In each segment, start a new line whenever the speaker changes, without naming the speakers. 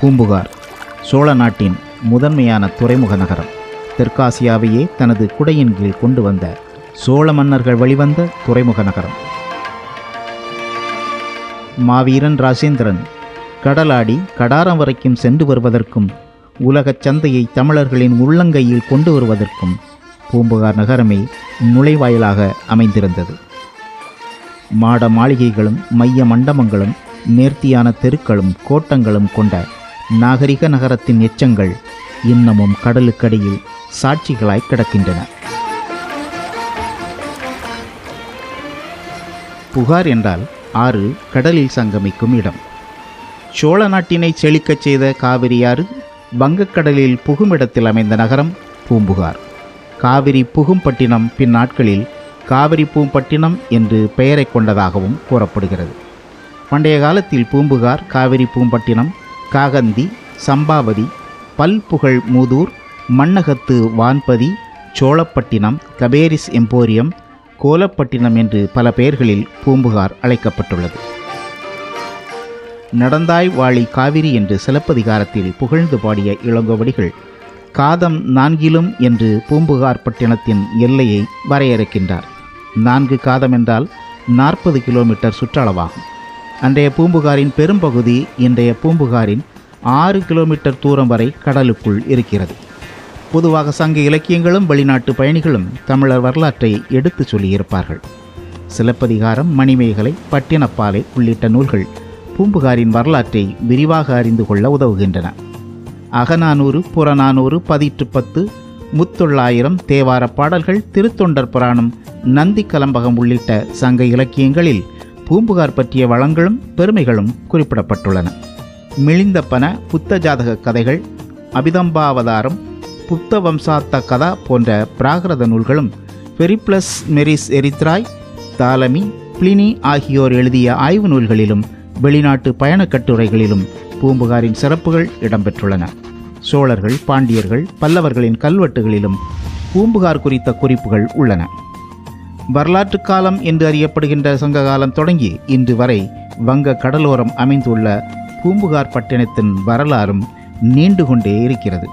பூம்புகார் சோழ நாட்டின் முதன்மையான துறைமுக நகரம். தெற்காசியாவையே தனது குடையின் கீழ் கொண்டு வந்த சோழ மன்னர்கள் வழிவந்த துறைமுக நகரம். மாவீரன் ராஜேந்திரன் கடலாடி கடாரம் வரைக்கும் சென்று வருவதற்கும் உலகச் சந்தையை தமிழர்களின் உள்ளங்கையில் கொண்டு வருவதற்கும் பூம்புகார் நகரமே நுழைவாயிலாக அமைந்திருந்தது. மாட மாளிகைகளும் மைய மண்டபங்களும் நேர்த்தியான தெருக்களும் கோட்டங்களும் கொண்ட நாகரிக நகரத்தின் எச்சங்கள் இன்னமும் கடலுக்கடியில் சாட்சிகளாய் கிடக்கின்றன. புகார் என்றால் ஆறு கடலில் சங்கமிக்கும் இடம். சோழ நாட்டினை செழிக்கச் செய்த காவிரியாறு வங்கக்கடலில் புகுமிடத்தில் அமைந்த நகரம் பூம்புகார். காவிரி புகும்பட்டினம் பின்னாட்களில் காவிரி பூம்பட்டினம் என்று பெயரை கொண்டதாகவும் கூறப்படுகிறது. பண்டைய காலத்தில் பூம்புகார் காவிரி பூம்பட்டினம் காகந்தி சம்பாவதி பல்புகழ் மூதூர் மண்ணகத்து வான்பதி சோழப்பட்டினம் கபேரிஸ் எம்போரியம் கோலப்பட்டினம் என்று பல பெயர்களில் பூம்புகார் அழைக்கப்பட்டுள்ளது. நடந்தாய் வாழி காவிரி என்று சிலப்பதிகாரத்தில் புகழ்ந்து பாடிய இளங்கோவடிகள் காதம் நான்கிலும் என்று பூம்புகார் பட்டினத்தின் எல்லையை வரையறுக்கின்றார். நான்கு காதம் என்றால் நாற்பது கிலோமீட்டர் சுற்றளவாகும். அன்றைய பூம்புகாரின் பெரும்பகுதி இன்றைய பூம்புகாரின் ஆறு கிலோமீட்டர் தூரம் வரை கடலுக்குள் இருக்கிறது. பொதுவாக சங்க இலக்கியங்களும் வெளிநாட்டு பயணிகளும் தமிழர் வரலாற்றை எடுத்துச் சொல்லியிருப்பார்கள். சிலப்பதிகாரம் மணிமேகலை பட்டினப்பாலை உள்ளிட்ட நூல்கள் பூம்புகாரின் வரலாற்றை விரிவாக அறிந்து கொள்ள உதவுகின்றன. அகநானூறு புறநானூறு பதிற்று பத்து முத்தொள்ளாயிரம் தேவார பாடல்கள் திருத்தொண்டர் புராணம் நந்தி கலம்பகம் உள்ளிட்ட சங்க இலக்கியங்களில் பூம்புகார் பற்றிய வளங்களும் பெருமைகளும் குறிப்பிடப்பட்டுள்ளன. மிளிந்தப்பன புத்த ஜாதக கதைகள் அபிதம்பாவதாரம் புத்த வம்சாத்த கதா போன்ற பிராகிருத நூல்களும் Periplus Maris Erythraei Ptolemy Pliny ஆகியோர் எழுதிய ஆய்வு நூல்களிலும் வெளிநாட்டு பயணக் கட்டுரைகளிலும் பூம்புகாரின் சிறப்புகள் இடம்பெற்றுள்ளன. சோழர்கள் பாண்டியர்கள் பல்லவர்களின் கல்வெட்டுகளிலும் பூம்புகார் குறித்த குறிப்புகள் உள்ளன. வரலாற்று காலம் என்று அறியப்படுகின்ற சங்க காலம் தொடங்கி இன்று வரை வங்க கடலோரம் அமைந்துள்ள பூம்புகார் பட்டினத்தின் வரலாறும் நீண்டு கொண்டே இருக்கிறது.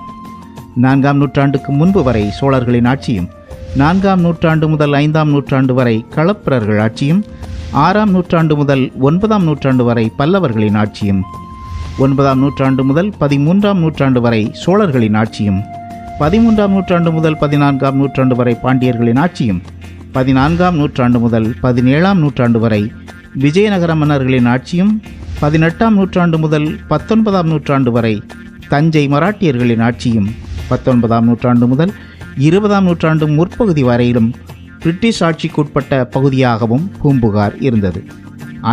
நான்காம் நூற்றாண்டுக்கு முன்பு வரை சோழர்களின் ஆட்சியும் நான்காம் நூற்றாண்டு முதல் ஐந்தாம் நூற்றாண்டு வரை களப்பிரர்கள் ஆட்சியும் ஆறாம் நூற்றாண்டு முதல் ஒன்பதாம் நூற்றாண்டு வரை பல்லவர்களின் ஆட்சியும் ஒன்பதாம் நூற்றாண்டு முதல் பதிமூன்றாம் நூற்றாண்டு வரை சோழர்களின் ஆட்சியும் பதிமூன்றாம் நூற்றாண்டு முதல் பதினான்காம் நூற்றாண்டு வரை பாண்டியர்களின் ஆட்சியும் பதினான்காம் நூற்றாண்டு முதல் பதினேழாம் நூற்றாண்டு வரை விஜயநகர மன்னர்களின் ஆட்சியும் பதினெட்டாம் நூற்றாண்டு முதல் பத்தொன்பதாம் நூற்றாண்டு வரை தஞ்சை மராட்டியர்களின் ஆட்சியும் பத்தொன்பதாம் நூற்றாண்டு முதல் இருபதாம் நூற்றாண்டு முற்பகுதி வரையிலும் பிரிட்டிஷ் ஆட்சிக்குட்பட்ட பகுதியாகவும் பூம்புகார் இருந்தது.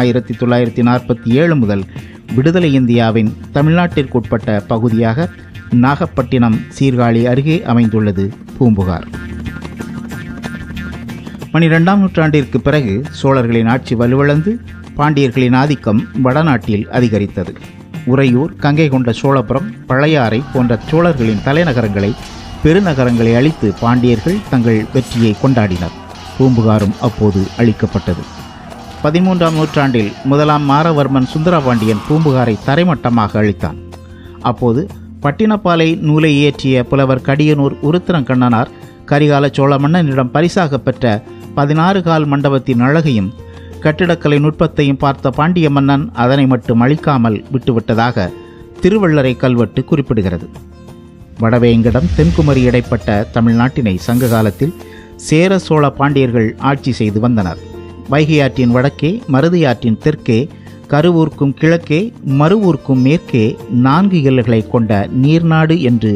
ஆயிரத்தி தொள்ளாயிரத்தி நாற்பத்தி ஏழு முதல் விடுதலை இந்தியாவின் தமிழ்நாட்டிற்குட்பட்ட பகுதியாக நாகப்பட்டினம் சீர்காழி அருகே அமைந்துள்ளது பூம்புகார். பனிரெண்டாம் நூற்றாண்டிற்கு பிறகு சோழர்களின் ஆட்சி வலுவிழந்து பாண்டியர்களின் ஆதிக்கம் வடநாட்டில் அதிகரித்தது. உறையூர் கங்கை கொண்ட சோழபுரம் பழையாறை போன்ற சோழர்களின் தலைநகரங்களை பெருநகரங்களை அழித்து பாண்டியர்கள் தங்கள் வெற்றியை கொண்டாடினர். பூம்புகாரும் அப்போது அழிக்கப்பட்டது. பதிமூன்றாம் நூற்றாண்டில் முதலாம் மாரவர்மன் சுந்தரபாண்டியன் பூம்புகாரை தரைமட்டமாக அழித்தான். அப்போது பட்டினப்பாலை நூலை இயற்றிய புலவர் கடியனூர் உருத்திரங்கண்ணனார் கரிகால சோழ மன்னனிடம் பரிசாக பெற்ற பதினாறு கால் மண்டபத்தின் அழகையும் கட்டிடக்கலை நுட்பத்தையும் பார்த்த பாண்டிய மன்னன் அதனை மட்டும் அழிக்காமல் விட்டுவிட்டதாக திருவள்ளரை கல்வெட்டு குறிப்பிடுகிறது. வடவேங்கடம் தென்குமரி இடைப்பட்ட தமிழ்நாட்டினை சங்க காலத்தில் சேர சோழ பாண்டியர்கள் ஆட்சி செய்து வந்தனர். வைகை ஆற்றின் வடக்கே மருதி ஆற்றின் தெற்கே கருவூர்க்கும் கிழக்கே மறுவூர்க்கும் மேற்கே நான்கு எல்லைகளை கொண்ட நீர்நாடு என்று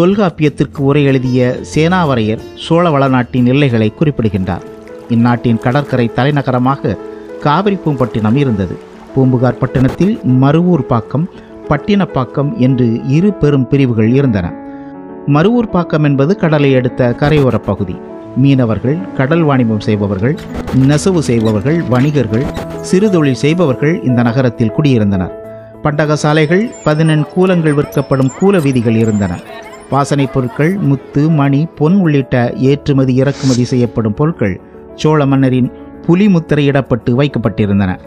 தொல்காப்பியத்திற்கு உரை எழுதிய சேனாவரையர் சோழ வளநாட்டின் எல்லைகளை குறிப்பிடுகின்றார். இந்நாட்டின் கடற்கரை தலைநகரமாக காவிரி பூம்பட்டினம் இருந்தது. பூம்புகார் பட்டினத்தில் மருவூர் பாக்கம் பட்டினப்பாக்கம் என்று இரு பெரும் பிரிவுகள் இருந்தன. மருவூர் பாக்கம் என்பது கடலை அடுத்த கரையோரப் பகுதி. மீனவர்கள் கடல் வாணிபம் செய்பவர்கள் நெசவு செய்பவர்கள் வணிகர்கள் சிறுதொழில் செய்பவர்கள் இந்த நகரத்தில் குடியிருந்தனர். பண்டக சாலைகள் பதினெண் கூலங்கள் விற்கப்படும் கூல வீதிகள் இருந்தன. வாசனைப் பொருட்கள் முத்து மணி பொன் உள்ளிட்ட ஏற்றுமதி இறக்குமதி செய்யப்படும் பொருட்கள் சோழ மன்னரின் புலி முத்திரையிடப்பட்டு வைக்கப்பட்டிருந்தன.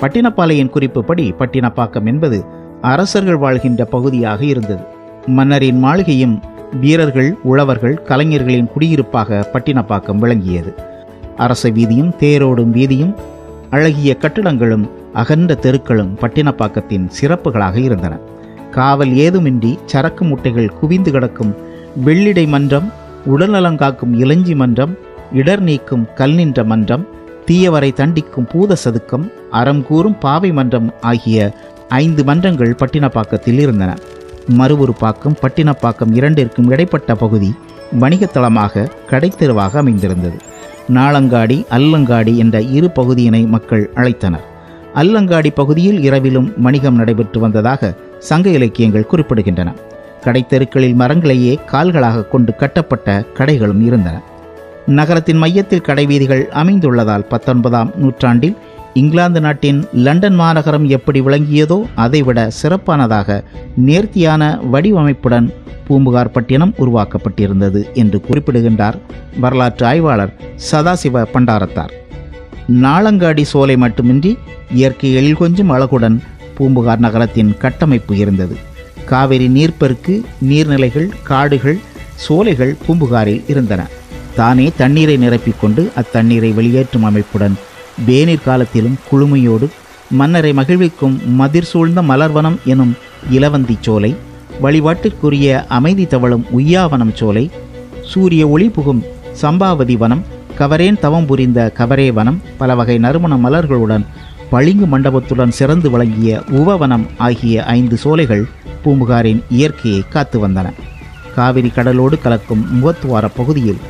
பட்டினப்பாளையின் குறிப்புப்படி பட்டினப்பாக்கம் என்பது அரசர்கள் வாழ்கின்ற பகுதியாக இருந்தது. மன்னரின் மாளிகையும் வீரர்கள் உழவர்கள் கலைஞர்களின் குடியிருப்பாக பட்டினப்பாக்கம் விளங்கியது. அரச வீதியும் தேரோடும் வீதியும் அழகிய கட்டிடங்களும் அகன்ற தெருக்களும் பட்டினப்பாக்கத்தின் சிறப்புகளாக இருந்தன. காவல் ஏதுமின்றி சரக்கு முட்டைகள் குவிந்து கிடக்கும். வெள்ளிடை மன்றம் உடல்நலங்காக்கும் இளஞ்சி மன்றம் இடர் நீக்கும் கல் நின்ற மன்றம் தீயவரை தண்டிக்கும் பூத சதுக்கம் அறம் கூறும் பாவை மன்றம் ஆகிய ஐந்து மன்றங்கள் பட்டினப்பாக்கத்தில் இருந்தன. மறுவொருப்பாக்கம் பட்டினப்பாக்கம் இரண்டிற்கும் இடைப்பட்ட பகுதி வணிகத்தளமாக கடைத்தெருவாக அமைந்திருந்தது. நாளங்காடி அல்லங்காடி என்ற இரு பகுதியினை மக்கள் அழைத்தனர். அல்லங்காடி பகுதியில் இரவிலும் வணிகம் நடைபெற்று வந்ததாக சங்க இலக்கியங்கள் குறிப்பிடுகின்றன. கடைத்தெருக்களில் மரங்களையே கால்களாக கொண்டு கட்டப்பட்ட கடைகளும் இருந்தன. நகரத்தின் மையத்தில் கடைவீதிகள் அமைந்துள்ளதால் பத்தொன்பதாம் நூற்றாண்டில் இங்கிலாந்து நாட்டின் லண்டன் மாநகரம் எப்படி விளங்கியதோ அதைவிட சிறப்பானதாக நேர்த்தியான வடிவமைப்புடன் பூம்புகார் பட்டினம் உருவாக்கப்பட்டிருந்தது என்று குறிப்பிடுகின்றார் வரலாற்று ஆய்வாளர் சதாசிவ பண்டாரத்தார். நாளங்காடி சோலை மட்டுமின்றி இயற்கை எழில் கொஞ்சம் அழகுடன் பூம்புகார் நகரத்தின் கட்டமைப்பு இருந்தது. காவிரி நீர்ப்பெருக்கு நீர்நிலைகள் காடுகள் சோலைகள் பூம்புகாரில் இருந்தன. தானே தண்ணீரை நிரப்பிக்கொண்டு அத்தண்ணீரை வெளியேற்றும் அமைப்புடன் வேநீர் காலத்திலும் குளுமையோடு மன்னரை மகிழ்விக்கும் மதிர் சூழ்ந்த மலர்வனம் எனும் இலவந்தி சோலை வழிபாட்டிற்குரிய அமைதி தவழும் உய்யாவனம் சோலை சூரிய ஒளி புகும் சம்பாவதி வனம் கவரேன் தவம் புரிந்த கவரே வனம் பல வகை நறுமண மலர்களுடன் பளிங்கு மண்டபத்துடன் சிறந்து விளங்கிய உவவனம் ஆகிய ஐந்து சோலைகள் பூம்புகாரின் இயற்கையை காத்து வந்தன. காவிரி கடலோடு கலக்கும் முகத்துவார பகுதியில்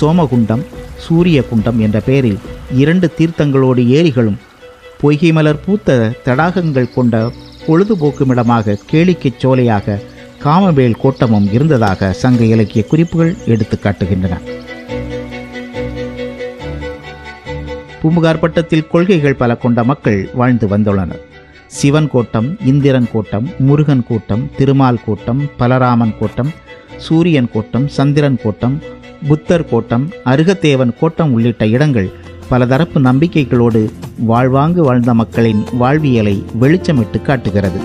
சோமகுண்டம் சூரியகுண்டம் என்ற பெயரில் இரண்டு தீர்த்தங்களோடு ஏரிகளும் பொய்கை மலர் பூத்த தடாகங்கள் கொண்ட பொழுதுபோக்குமிடமாக கேளிக்கைச் சோலையாக காமவேல் கோட்டமும் இருந்ததாக சங்க இலக்கிய குறிப்புகள் எடுத்து காட்டுகின்றன. பூம்புகார் பட்டத்தில் கொள்கைகள் பல கொண்ட மக்கள் வாழ்ந்து வந்துள்ளனர். சிவன் கோட்டம் இந்திரன் கோட்டம் முருகன் கோட்டம் திருமால் கோட்டம் பலராமன் கோட்டம் சூரியன் கோட்டம் சந்திரன் கோட்டம் புத்தர் கோட்டம் அருகத்தேவன் கோட்டம் உள்ளிட்ட இடங்கள் பலதரப்பு நம்பிக்கைகளோடு வாழ்வாங்கு வாழ்ந்த மக்களின் வாழ்வியலை வெளிச்சமிட்டு காட்டுகிறது.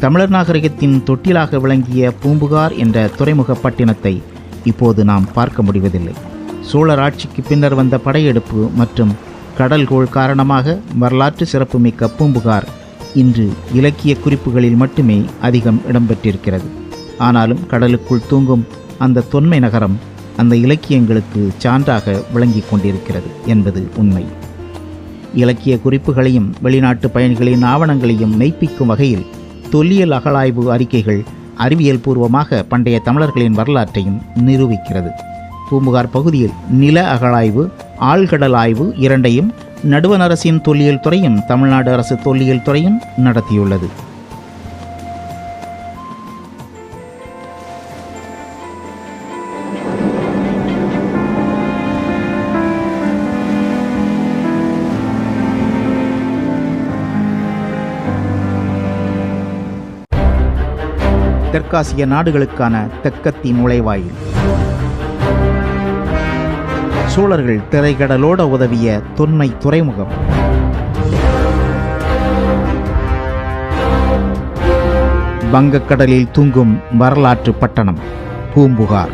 தமிழர் நாகரிகத்தின் தொட்டிலாக விளங்கிய பூம்புகார் என்ற துறைமுக பட்டினத்தை இப்போது நாம் பார்க்க முடிவதில்லை. சோழர் ஆட்சிக்கு பின்னர் வந்த படையெடுப்பு மற்றும் கடல்கோள் காரணமாக வரலாற்று சிறப்புமிக்க பூம்புகார் இன்று இலக்கிய குறிப்புகளில் மட்டுமே அதிகம் இடம்பெற்றிருக்கிறது. ஆனாலும் கடலுக்குள் தூங்கும் அந்த தொன்மை நகரம் அந்த இலக்கியங்களுக்கு சான்றாக விளங்கிக் கொண்டிருக்கிறது என்பது உண்மை. இலக்கிய குறிப்புகளையும் வெளிநாட்டு பயணிகளின் ஆவணங்களையும் மெய்ப்பிக்கும் வகையில் தொல்லியல் அகழாய்வு அறிக்கைகள் அறிவியல் பூர்வமாக பண்டைய தமிழர்களின் வரலாற்றையும் நிரூபிக்கிறது. பூம்புகார் பகுதியில் நில அகழாய்வு ஆழ்கடல் ஆய்வு இரண்டையும் நடுவண் அரசின் தொல்லியல் துறையும் தமிழ்நாடு அரசு தொல்லியல் துறையும் நடத்தியுள்ளது. தெற்காசிய நாடுகளுக்கான தெற்கத்தி நுழைவாயில். சோழர்கள் திரைக்கடலோட உதவிய தொன்மை துறைமுகம். வங்கக்கடலில் தூங்கும் வரலாற்று பட்டணம் பூம்புகார்.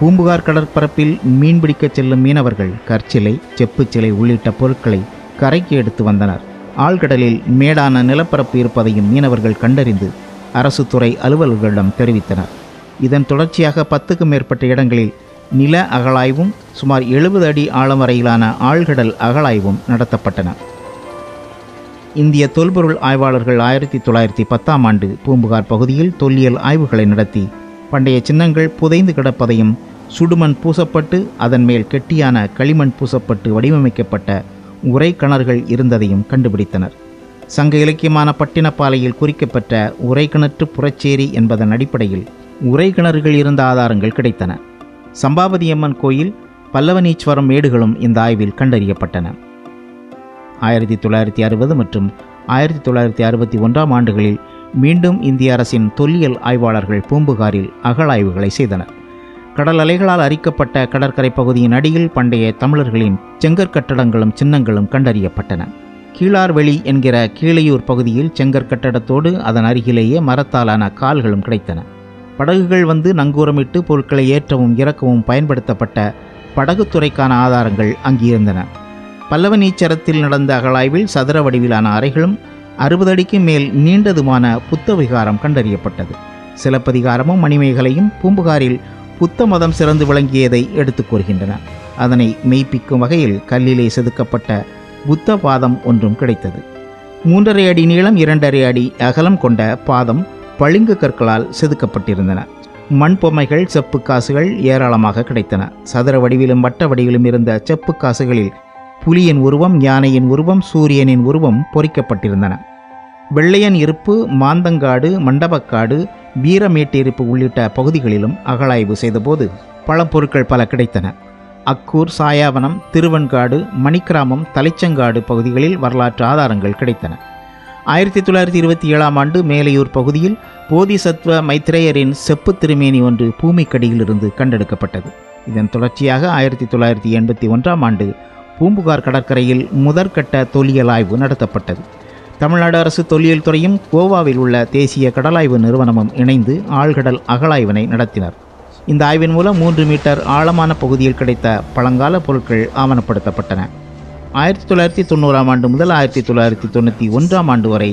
பூம்புகார் கடற்பரப்பில் மீன்பிடிக்கச் செல்லும் மீனவர்கள் கற்சிலை செப்புச்சிலை உள்ளிட்ட பொருட்களை கரைக்கு எடுத்து வந்தனர். ஆழ்கடலில் மேடான நிலப்பரப்பு இருப்பதையும் மீனவர்கள் கண்டறிந்து அரசு துறை அலுவலர்களிடம் தெரிவித்தனர். இதன் தொடர்ச்சியாக பத்துக்கும் மேற்பட்ட இடங்களில் நில அகழாய்வும் சுமார் எழுபது அடி ஆழம் வரையிலான ஆழ்கடல் அகழாய்வும் நடத்தப்பட்டன. இந்திய தொல்பொருள் ஆய்வாளர்கள் ஆயிரத்தி தொள்ளாயிரத்தி பத்தாம் ஆண்டு பூம்புகார் பகுதியில் தொல்லியல் ஆய்வுகளை நடத்தி பண்டைய சின்னங்கள் புதைந்து கிடப்பதையும் சுடுமண் பூசப்பட்டு அதன் மேல் கெட்டியான களிமண் பூசப்பட்டு வடிவமைக்கப்பட்ட உரை கிணறுகள் இருந்ததையும் கண்டுபிடித்தனர். சங்க இலக்கியமான பட்டினப்பாலையில் குறிக்கப்பட்ட உரைக்கிணற்று புறச்சேரி என்பதன் அடிப்படையில் உரை கிணறுகள் இருந்த ஆதாரங்கள் கிடைத்தன. சம்பாவதியம்மன் கோயில் பல்லவனீஸ்வரம் மேடுகளும் இந்த ஆய்வில் கண்டறியப்பட்டன. ஆயிரத்தி தொள்ளாயிரத்தி அறுபது மற்றும் ஆயிரத்தி தொள்ளாயிரத்தி அறுபத்தி ஒன்றாம் ஆண்டுகளில் மீண்டும் இந்திய அரசின் தொல்லியல் ஆய்வாளர்கள் பூம்புகாரில் அகழாய்வுகளை செய்தனர். கடல் அலைகளால் அரிக்கப்பட்ட கடற்கரை பகுதியின் அடியில் பண்டைய தமிழர்களின் செங்கற்கட்டடங்களும் சின்னங்களும் கண்டறியப்பட்டன. கீழார்வெளி என்கிற கீழையூர் பகுதியில் செங்கற்கட்டடத்தோடு அதன் அருகிலேயே மரத்தாலான கால்களும் கிடைத்தன. படகுகள் வந்து நங்கூரமிட்டு பொருட்களை ஏற்றவும் இறக்கவும் பயன்படுத்தப்பட்ட படகுத்துறைக்கான ஆதாரங்கள் அங்கிருந்தன. பல்லவ நீச்சரத்தில் நடந்த அகழாய்வில் சதுர வடிவிலான அறைகளும் அறுபது அடிக்கு மேல் நீண்டதுமான புத்த விகாரம் கண்டறியப்பட்டது. சிலப்பதிகாரமும் மணிமேகலையும் பூம்புகாரில் புத்த மதம் சிறந்து விளங்கியதை எடுத்துக் கூறுகின்றன. அதனை மெய்ப்பிக்கும் வகையில் கல்லிலே செதுக்கப்பட்ட புத்த பாதம் ஒன்றும் கிடைத்தது. மூன்றரை அடி நீளம் இரண்டரை அடி அகலம் கொண்ட பாதம் பளிங்கு கற்களால் செதுக்கப்பட்டிருந்தன. மண் பொம்மைகள் செப்பு காசுகள் ஏராளமாக கிடைத்தன. சதுர வடிவிலும் வட்ட வடிவிலும் இருந்த செப்பு காசுகளில் புலியின் உருவம் யானையின் உருவம் சூரியனின் உருவம் பொறிக்கப்பட்டிருந்தன. வெள்ளையன் இருப்பு மாந்தங்காடு மண்டபக்காடு வீரமேட்டிருப்பு உள்ளிட்ட பகுதிகளிலும் அகழாய்வு செய்தபோது பழம்பொருட்கள் பல கிடைத்தன. அக்கூர் சாயாவனம் திருவன்காடு மணிக்கிராமம் தலைச்சங்காடு பகுதிகளில் வரலாற்று ஆதாரங்கள் கிடைத்தன. ஆயிரத்தி தொள்ளாயிரத்தி இருபத்தி ஏழாம் ஆண்டு மேலையூர் பகுதியில் போதிசத்வ மைத்ரேயரின் செப்பு திருமேனி ஒன்று பூமிக்கடியிலிருந்து கண்டெடுக்கப்பட்டது. இதன் தொடர்ச்சியாக ஆயிரத்தி தொள்ளாயிரத்தி எண்பத்தி ஒன்றாம் ஆண்டு பூம்புகார் கடற்கரையில் முதற்கட்ட தொல்லியல் ஆய்வு நடத்தப்பட்டது. தமிழ்நாடு அரசு தொல்லியல் துறையும் கோவாவில் உள்ள தேசிய கடலாய்வு நிறுவனமும் இணைந்து ஆழ்கடல் அகழாய்வினை நடத்தினர். இந்த ஆய்வின் மூலம் மூன்று மீட்டர் ஆழமான பகுதியில் கிடைத்த பழங்கால பொருட்கள் ஆவணப்படுத்தப்பட்டன. ஆயிரத்தி தொள்ளாயிரத்தி தொண்ணூறாம் ஆண்டு முதல் ஆயிரத்தி தொள்ளாயிரத்தி தொண்ணூற்றி ஒன்றாம் ஆண்டு வரை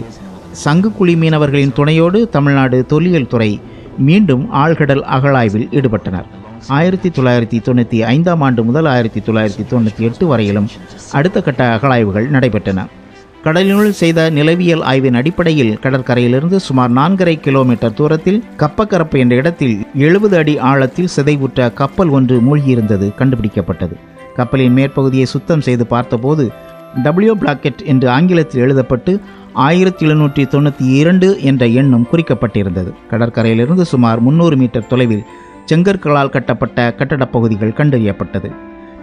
சங்குக்குழி மீனவர்களின் துணையோடு தமிழ்நாடு தொல்லியல் துறை மீண்டும் ஆழ்கடல் அகழாய்வில் ஈடுபட்டனர். ஆயிரத்தி தொள்ளாயிரத்தி தொண்ணூற்றி ஐந்தாம் ஆண்டு முதல் ஆயிரத்தி தொள்ளாயிரத்தி தொண்ணூற்றி எட்டு வரையிலும் அடுத்த கட்ட அகழாய்வுகள் நடைபெற்றன. கடலினுள் செய்த நிலவியல் ஆய்வின் அடிப்படையில் கடற்கரையிலிருந்து சுமார் நான்கரை கிலோமீட்டர் தூரத்தில் கப்பக்கரப்பு என்ற இடத்தில் எழுபது அடி ஆழத்தில் சிதைவுற்ற கப்பல் ஒன்று மூழ்கியிருந்தது கண்டுபிடிக்கப்பட்டது. கப்பலின் மேற்பகுதியை சுத்தம் செய்து பார்த்தபோது டபிள்யூ பிளாக்கெட் என்று ஆங்கிலத்தில் எழுதப்பட்டு ஆயிரத்தி எழுநூற்றி தொண்ணூற்றி இரண்டு என்ற எண்ணும் குறிக்கப்பட்டிருந்தது. கடற்கரையிலிருந்து சுமார் முன்னூறு மீட்டர் தொலைவில் செங்கற்களால் கட்டப்பட்ட கட்டடப் பகுதிகள் கண்டறியப்பட்டது.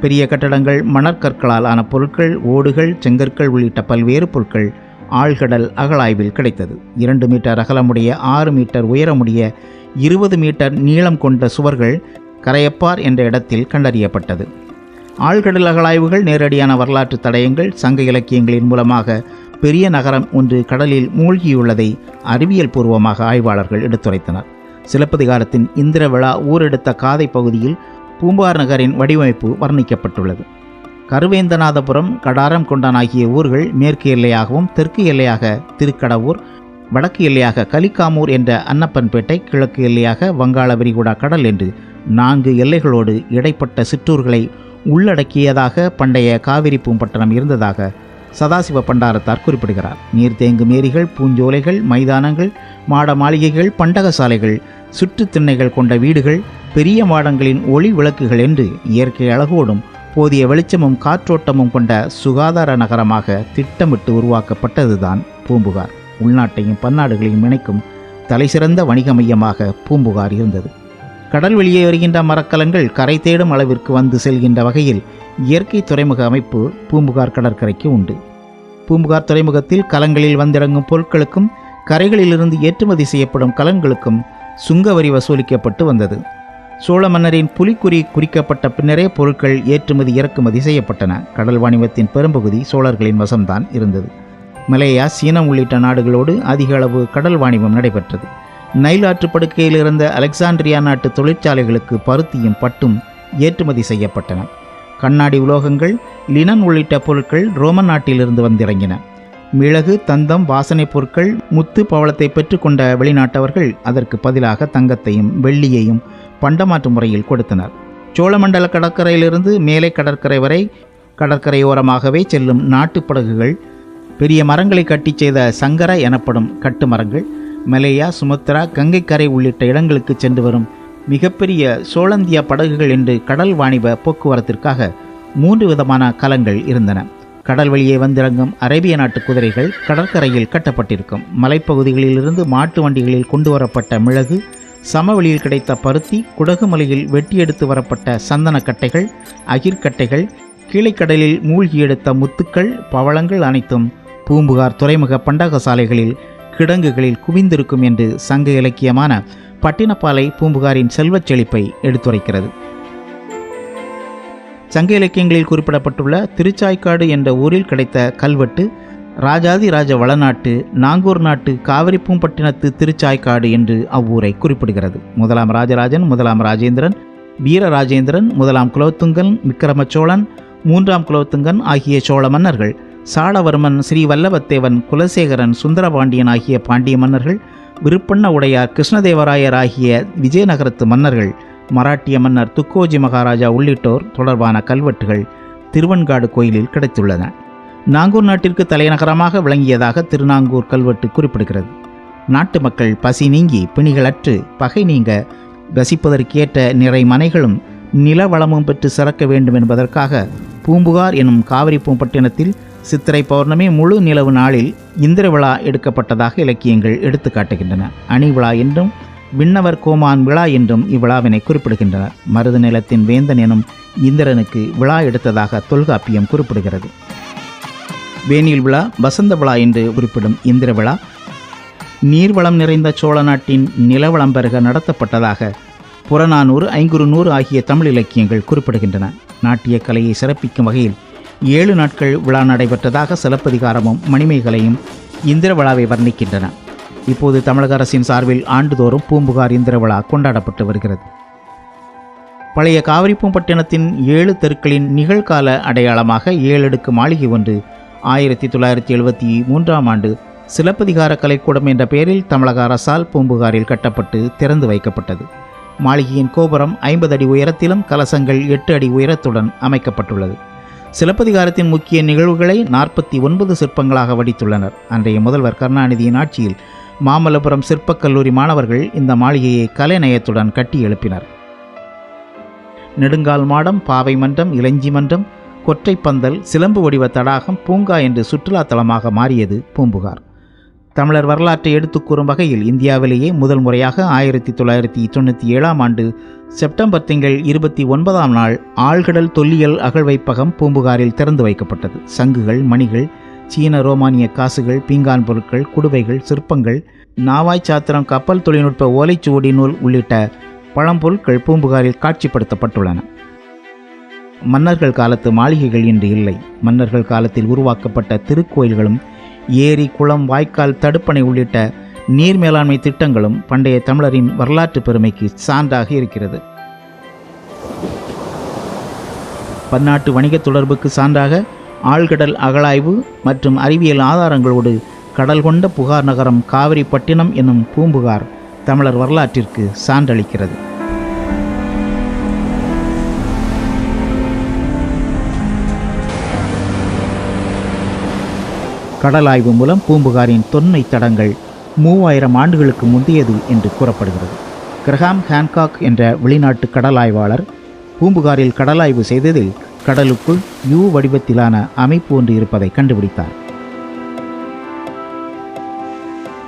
பெரிய கட்டடங்கள் மணற்கற்களால் ஆன பொருட்கள் ஓடுகள் செங்கற்கள் உள்ளிட்ட பல்வேறு பொருட்கள் ஆழ்கடல் அகழாய்வில் கிடைத்தது. இரண்டு மீட்டர் அகலமுடைய ஆறு மீட்டர் உயரமுடைய இருபது மீட்டர் நீளம் கொண்ட சுவர்கள் கரையப்பார் என்ற இடத்தில் கண்டறியப்பட்டது. ஆழ்கடல் அகழாய்வுகள் நேரடியான வரலாற்று தடயங்கள் சங்க இலக்கியங்களின் மூலமாக பெரிய நகரம் ஒன்று கடலில் மூழ்கியுள்ளதை அறிவியல் பூர்வமாக ஆய்வாளர்கள் எடுத்துரைத்தனர். சிலப்பதிகாரத்தின் இந்திர விழா ஊரெடுத்த காதை பகுதியில் பூம்பார் நகரின் வடிவமைப்பு வர்ணிக்கப்பட்டுள்ளது. கருவேந்தநாதபுரம் கடாரம் கொண்டான் ஆகிய ஊர்கள் மேற்கு எல்லையாகவும் தெற்கு எல்லையாக திருக்கடவூர் வடக்கு எல்லையாக கலிக்காமூர் என்ற அன்னப்பன்பேட்டை கிழக்கு எல்லையாக வங்காள விரிகுடா கடல் என்று நான்கு எல்லைகளோடு இடைப்பட்ட சிற்றூர்களை உள்ளடக்கியதாக பண்டைய காவிரி பூம்பட்டணம் இருந்ததாக சதாசிவ பண்டாரத்தார் குறிப்பிடுகிறார். நீர் மேரிகள் பூஞ்சோலைகள் மைதானங்கள் மாட மாளிகைகள் பண்டக சாலைகள் சுற்றுத் திண்ணைகள் கொண்ட வீடுகள் பெரிய மாடங்களின் ஒளி விளக்குகள் என்று இயற்கை அழகோடும் போதிய வெளிச்சமும் காற்றோட்டமும் கொண்ட சுகாதார நகரமாக திட்டமிட்டு உருவாக்கப்பட்டதுதான் பூம்புகார். உள்நாட்டையும் பன்னாடுகளையும் இணைக்கும் தலைசிறந்த வணிக மையமாக பூம்புகார் இருந்தது. கடல் வெளியே வருகின்ற மரக்கலங்கள் கரை தேடும் அளவிற்கு வந்து செல்கின்ற வகையில் இயற்கை துறைமுக அமைப்பு பூம்புகார் கடற்கரைக்கு உண்டு. பூம்புகார் துறைமுகத்தில் கலங்களில் வந்திறங்கும் பொருட்களுக்கும் கரைகளிலிருந்து ஏற்றுமதி செய்யப்படும் கலங்களுக்கும் சுங்க வரி வசூலிக்கப்பட்டு வந்தது. சோழ மன்னரின் புலிக்குறி குறிக்கப்பட்ட பின்னரே பொருட்கள் ஏற்றுமதி இறக்குமதி செய்யப்பட்டன. கடல் வாணிபத்தின் பெரும்பகுதி சோழர்களின் வசம்தான் இருந்தது. மலேயா சீனம் உள்ளிட்ட நாடுகளோடு அதிக அளவு கடல் வாணிபம் நடைபெற்றது. நைல் ஆற்றுப்படுக்கையில் இருந்த அலெக்சாண்ட்ரியா நாட்டு தொழிற்சாலைகளுக்கு பருத்தியும் பட்டும் ஏற்றுமதி செய்யப்பட்டன. கண்ணாடி உலோகங்கள் லினன் உள்ளிட்ட பொருட்கள் ரோமன் நாட்டிலிருந்து வந்திறங்கின. மிளகு தந்தம் வாசனைப் பொருட்கள் முத்து பவளத்தை பெற்றுக்கொண்ட வெளிநாட்டவர்கள் அதற்கு பதிலாக தங்கத்தையும் வெள்ளியையும் பண்டமாற்று முறையில் கொடுத்தனர். சோழமண்டல கடற்கரையிலிருந்து மேலை கடற்கரை வரை கடற்கரையோரமாகவே செல்லும் நாட்டுப் படகுகள் பெரிய மரங்களை கட்டிச் செய்த சங்கர எனப்படும் கட்டுமரங்கள் மலேயா சுமத்ரா கங்கைக்கரை உள்ளிட்ட இடங்களுக்கு சென்று வரும் மிகப்பெரிய சோழந்திய படகுகள் என்று கடல் வாணிப போக்குவரத்திற்காக மூன்று விதமான கலங்கள் இருந்தன. கடல் வழியே வந்திறங்கும் அரேபிய நாட்டு குதிரைகள் கடற்கரையில் கட்டப்பட்டிருக்கும். மலைப்பகுதிகளிலிருந்து மாட்டு வண்டிகளில் கொண்டு வரப்பட்ட மிளகு சமவெளியில் கிடைத்த பருத்தி குடகுமலையில் வெட்டி எடுத்து வரப்பட்ட சந்தனக்கட்டைகள் அகிர்கட்டைகள் கீழைக்கடலில் மூழ்கி எடுத்த முத்துக்கள் பவளங்கள் அனைத்தும் பூம்புகார் துறைமுக பண்டக சாலைகளில் கிடங்குகளில் குவிந்திருக்கும் என்று சங்க இலக்கியமான பட்டினப்பாலை பூம்புகாரின் செல்வச் செழிப்பை எடுத்துரைக்கிறது. சங்க இலக்கியங்களில் குறிப்பிடப்பட்டுள்ள திருச்சாய்க்காடு என்ற ஊரில் கிடைத்த கல்வெட்டு ராஜாதிராஜ வளநாட்டு நாங்கூர் நாட்டு காவிரிப்பூம்பட்டினத்து திருச்சாய்க்காடு என்று அவ்வூரை குறிப்பிடுகிறது. முதலாம் ராஜராஜன் முதலாம் ராஜேந்திரன் வீரராஜேந்திரன் முதலாம் குலோத்துங்கன் விக்கிரம சோழன் மூன்றாம் குலோத்துங்கன் ஆகிய சோழ மன்னர்கள் சாளவர்மன் ஸ்ரீவல்லவத்தேவன் குலசேகரன் சுந்தரபாண்டியன் ஆகிய பாண்டிய மன்னர்கள் விருப்பண்ண உடையார் கிருஷ்ணதேவராயர் ஆகிய விஜயநகரத்து மன்னர்கள் மராட்டிய மன்னர் துக்கோஜி மகாராஜா உள்ளிட்டோர் தொடர்பான கல்வெட்டுகள் திருவன்காடு கோயிலில் கிடைத்துள்ளன. நாங்கூர் நாட்டிற்கு தலைநகரமாக விளங்கியதாக திருநாங்கூர் கல்வெட்டு குறிப்பிடுகிறது. நாட்டு மக்கள் பசி நீங்கி பிணிகளற்று பகை நீங்க வசிப்பதற்கேற்ற நிறை மனைகளும் நிலவளமும் பெற்று சிறக்க வேண்டும் என்பதற்காக பூம்புகார் எனும் காவிரி பூம்பட்டினத்தில் சித்திரை பௌர்ணமி முழு நிலவு நாளில் இந்திர விழா எடுக்கப்பட்டதாக இலக்கியங்கள் எடுத்து காட்டுகின்றன. அணி விழா என்றும் விண்ணவர் கோமான் விழா என்றும் இவ்விழாவினை குறிப்பிடுகின்றனர் மருது நிலத்தின் வேந்தன் எனும் இந்திரனுக்கு விழா எடுத்ததாக தொல்காப்பியம் குறிப்பிடுகிறது. வேனில் விழா வசந்த விழா என்று குறிப்பிடும் இந்திர விழா நீர்வளம் நிறைந்த சோழ நாட்டின் நிலவளம் பெருக நடத்தப்பட்டதாக புறநானூறு ஐங்குறுநூறு ஆகிய தமிழ் இலக்கியங்கள் குறிப்பிடுகின்றன. நாட்டிய கலையை சிறப்பிக்கும் வகையில் ஏழு நாட்கள் விழா நடைபெற்றதாக சிலப்பதிகாரமும் மணிமேகலையும் இந்திர விழாவை வர்ணிக்கின்றன. இப்போது தமிழக அரசின் சார்பில் ஆண்டுதோறும் பூம்புகார் இந்திர விழா கொண்டாடப்பட்டு வருகிறது. பழைய காவிரிப்பூம்பட்டினத்தின் ஏழு தெருக்களின் நிகழ்கால அடையாளமாக ஏழடுக்கு மாளிகை ஒன்று ஆயிரத்தி தொள்ளாயிரத்தி எழுபத்தி மூன்றாம் ஆண்டு சிலப்பதிகார கலைக்கூடம் என்ற பெயரில் தமிழக அரசால் பூம்புகாரில் கட்டப்பட்டு திறந்து வைக்கப்பட்டது. மாளிகையின் கோபுரம் ஐம்பது அடி உயரத்திலும் கலசங்கள் எட்டு அடி உயரத்துடன் அமைக்கப்பட்டுள்ளது. சிலப்பதிகாரத்தின் முக்கிய நிகழ்வுகளை நாற்பத்தி ஒன்பது சிற்பங்களாக வடித்துள்ளனர். அன்றைய முதல்வர் கருணாநிதியின் ஆட்சியில் மாமல்லபுரம் சிற்பக் கல்லூரி மாணவர்கள் இந்த மாளிகையை கலைநயத்துடன் கட்டி எழுப்பினர். நெடுங்கால் மாடம் பாவை மன்றம் இளஞ்சி மன்றம் கொற்றைப்பந்தல் சிலம்பு வடிவ தடாகம் பூங்கா என்று சுற்றுலா தலமாக மாறியது பூம்புகார். தமிழர் வரலாற்றை எடுத்துக் கூறும் வகையில் இந்தியாவிலேயே முதல் முறையாக ஆயிரத்தி தொள்ளாயிரத்தி தொண்ணூற்றி ஏழாம் ஆண்டு செப்டம்பர் திங்கள் இருபத்தி ஒன்பதாம் நாள் ஆழ்கடல் தொல்லியல் அகழ்வைப்பகம் பூம்புகாரில் திறந்து வைக்கப்பட்டது. சங்குகள் மணிகள் சீன ரோமானிய காசுகள் பீங்கான் பொருட்கள் குடுவைகள் சிற்பங்கள் நாவாய் சாத்திரம் கப்பல் தொழில்நுட்ப ஓலைச்சுவடி நூல் உள்ளிட்ட பழம்பொருட்கள் பூம்புகாரில் காட்சிப்படுத்தப்பட்டுள்ளன. மன்னர்கள் காலத்து மாளிகைகள் இன்று இல்லை. மன்னர்கள் காலத்தில் உருவாக்கப்பட்ட திருக்கோயில்களும் ஏரி குளம் வாய்க்கால் தடுப்பணை உள்ளிட்ட நீர் மேலாண்மை திட்டங்களும் பண்டைய தமிழரின் வரலாற்று பெருமைக்கு சான்றாக இருக்கிறது. பன்னாட்டு வணிக தொடர்புக்கு சான்றாக ஆழ்கடல் அகழாய்வு மற்றும் அறிவியல் ஆதாரங்களோடு கடல் கொண்ட புகார் நகரம் காவிரிப்பட்டினம் என்னும் பூம்புகார் தமிழர் வரலாற்றிற்கு சான்றளிக்கிறது. கடலாய்வு மூலம் பூம்புகாரின் தொன்மை தடங்கள் மூவாயிரம் ஆண்டுகளுக்கு முந்தையது என்று கூறப்படுகிறது. கிரஹாம் ஹான்காக் என்ற வெளிநாட்டு கடலாய்வாளர் பூம்புகாரில் கடலாய்வு செய்ததில் கடலுக்குள் யூ வடிவத்திலான அமைப்பு ஒன்று இருப்பதை கண்டுபிடித்தார்.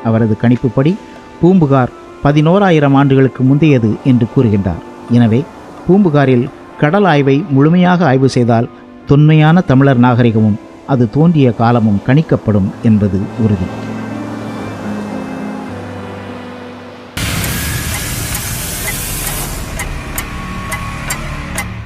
அவரது கணிப்புப்படி பூம்புகார் பதினோராயிரம் ஆண்டுகளுக்கு முந்தையது என்று கூறுகின்றார். எனவே பூம்புகாரில் கடல் ஆய்வை முழுமையாக ஆய்வு செய்தால் தொன்மையான தமிழர் நாகரிகமும் அது தோன்றிய காலமும் கணிக்கப்படும் என்பது உறுதி.